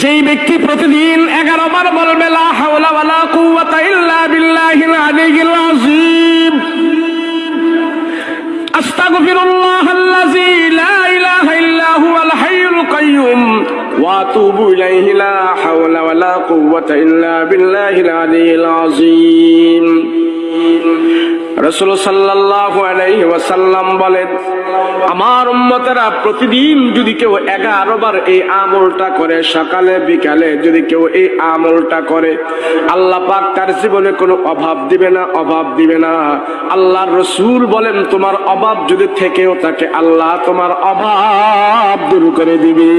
যেই ব্যক্তি প্রতিদিন এগারো বার বলবে, লা হাওলা ওয়ালা কুওয়াতা ইল্লা বিল্লাহিল আলিয়্যিল আযীম। আস্তাগফিরুল্লাহ আল্লাযী রসুল সাল্লাল্লাহু আলাইহি বলেন, আমার উম্মতেরা প্রতিদিন যদি কেউ এগারো বার এই আমলটা করে, সকালে, বিকালে যদি কেউ এই আমলটা করে, আল্লাহ পাক তার জীবনে কোনো অভাব দিবে না, অভাব দিবে না। আল্লাহর রসুল বলেন, তোমার অভাব যদি থেকেও থাকে, আল্লাহ তোমার অভাব দূর করে দিবে।